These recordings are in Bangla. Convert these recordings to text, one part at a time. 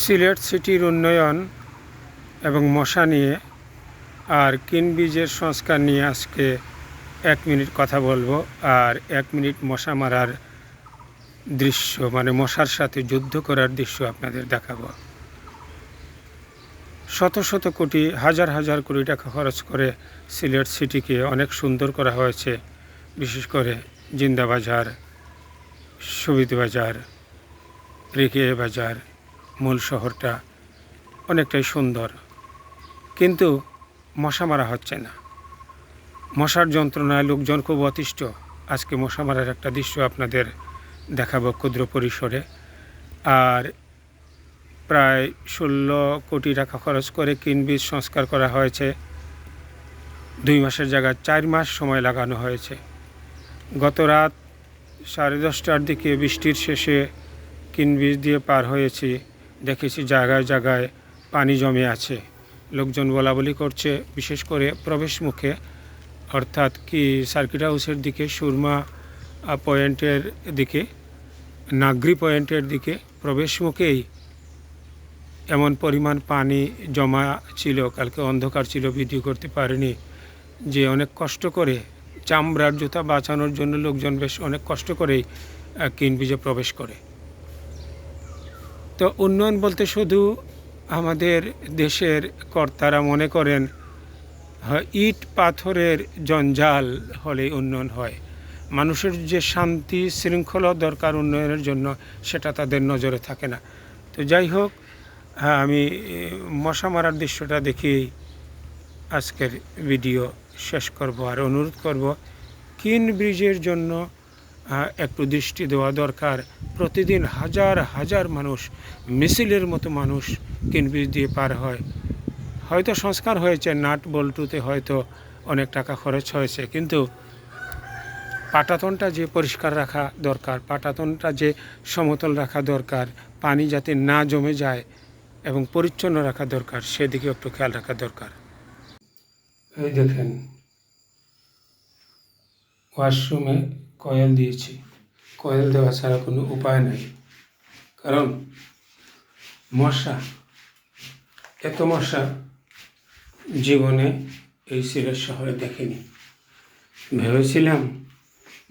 সিলেট সিটির উন্নয়ন এবং মশা নিয়ে আর কিনবীজের সংস্কার নিয়ে আজকে এক মিনিট কথা বলব আর এক মিনিট মশা মারার দৃশ্য মানে মশার সাথে যুদ্ধ করার দৃশ্য আপনাদের দেখাবো। শত শত কোটি, হাজার হাজার কোটি টাকা খরচ করে সিলেট সিটিকে অনেক সুন্দর করা হয়েছে, বিশেষ করে জিন্দা বাজার সুবিধ বাজার রিকে বাজার। মূল শহরটা অনেকটাই সুন্দর। কিন্তু মশা মারা হচ্ছে না। মশার যন্ত্রণায় লোকজন খুব অতিষ্ঠ। আজকে মশা মারার একটা দৃশ্য আপনাদের দেখাবো ক্ষুদ্র পরিসরে। আর প্রায় ষোলো কোটি টাকা খরচ করে কিনবীজ সংস্কার করা হয়েছে। দুই মাসের জায়গায় চার মাস সময় লাগানো হয়েছে। গত রাত সাড়ে দশটার দিকে বৃষ্টির শেষে কিনবীজ দিয়ে পার হয়েছি। দেখেছি জায়গায় জায়গায় পানি জমে আছে। লোকজন বলা বলি করছে, বিশেষ করে প্রবেশ মুখে। অর্থাৎ কি সার্কিট হাউসের দিকে, সুরমা পয়েন্টের দিকে, নাগরি পয়েন্টের দিকে প্রবেশ মুখেই এমন পরিমাণ পানি জমা ছিল। কালকে অন্ধকার ছিল, ভিডিও করতে পারিনি। যে অনেক কষ্ট করে চামড়ার জুতা বাঁচানোর জন্য লোকজন বেশ অনেক কষ্ট করেই কিনবিজে প্রবেশ করে। তো উন্নয়ন বলতে শুধু আমাদের দেশের কর্তারা মনে করেন ইট পাথরের জঞ্জাল হলে উন্নয়ন হয়। মানুষের যে শান্তি, শৃঙ্খলা দরকার উন্নয়নের জন্য, সেটা তাদের নজরে থাকে না। তো যাই হোক হ্যাঁ আমি মশা মারার দৃশ্যটা দেখেই আজকের ভিডিও শেষ করব আর অনুরোধ করব, কিন ব্রিজের জন্য একটু দৃষ্টি দেওয়া দরকার। প্রতিদিন হাজার হাজার মানুষ মিছিলের মতো মানুষ কিন ব্রিজ দিয়ে পার হয়। হয়তো সংস্কার হয়েছে, নাট বল্টুতে হয়তো অনেক টাকা খরচ হয়েছে, কিন্তু পাটাতনটা যে পরিষ্কার রাখা দরকার, পাটাতনটা যে সমতল রাখা দরকার, পানি যাতে না জমে যায় এবং পরিচ্ছন্ন রাখা দরকার সেদিকে একটু খেয়াল রাখা দরকার। এই দেখেন, ওয়াশরুমে কয়েল দিয়েছি। কয়েল দেওয়া ছাড়া কোনো উপায় নেই। কারণ মশা, এত মশা জীবনে এই সিলেট শহরে দেখিনি। ভেবেছিলাম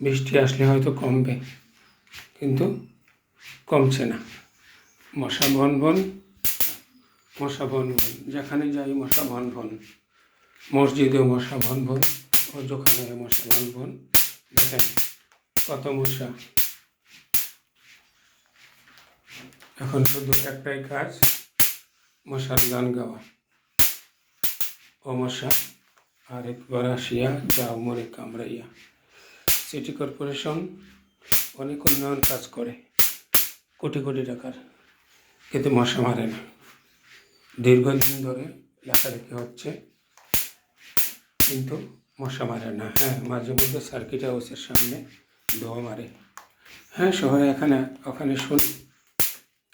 বৃষ্টি আসলে হয়তো কমবে, কিন্তু কমছে না। মশা বন বন, মশা বন বন, যেখানে যাই মশা বন বন, মসজিদেও মশা বন বন, ও যেখানে মশা বন বন, দেখেন। কত মশা এখন শুধু একটাই কাজ, মশার গান গাওয়া। ও মশা আর একবার আসিয়া যাও মরে কামড়াইয়া। সিটি কর্পোরেশন অনেক উন্নয়ন কাজ করে, কোটি কোটি টাকার। কিন্তু মশা মারে না। দীর্ঘদিন ধরে লেখালেখি হচ্ছে, কিন্তু মশা মারে না। হ্যাঁ মাঝে মধ্যে সার্কিট হাউসের সামনে দোয়া মারে। হ্যাঁ শহরে এখানে, ওখানে শুনি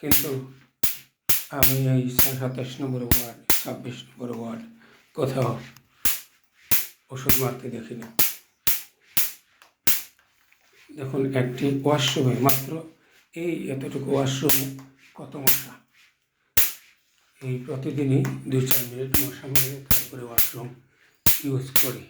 কিন্তু আমি এই সাতাশ নম্বর ওয়ার্ড, ছাব্বিশ নম্বর ওয়ার্ড কোথাও ওষুধ মারতে দেখি না। দেখুন, একটি ওয়াশরুমে, মাত্র এই এতটুকু ওয়াশরুমে কত মশা? এই প্রতিদিনই দুই চার মিনিট মশা মেরে তারপরে ওয়াশরুম ইউজ করি।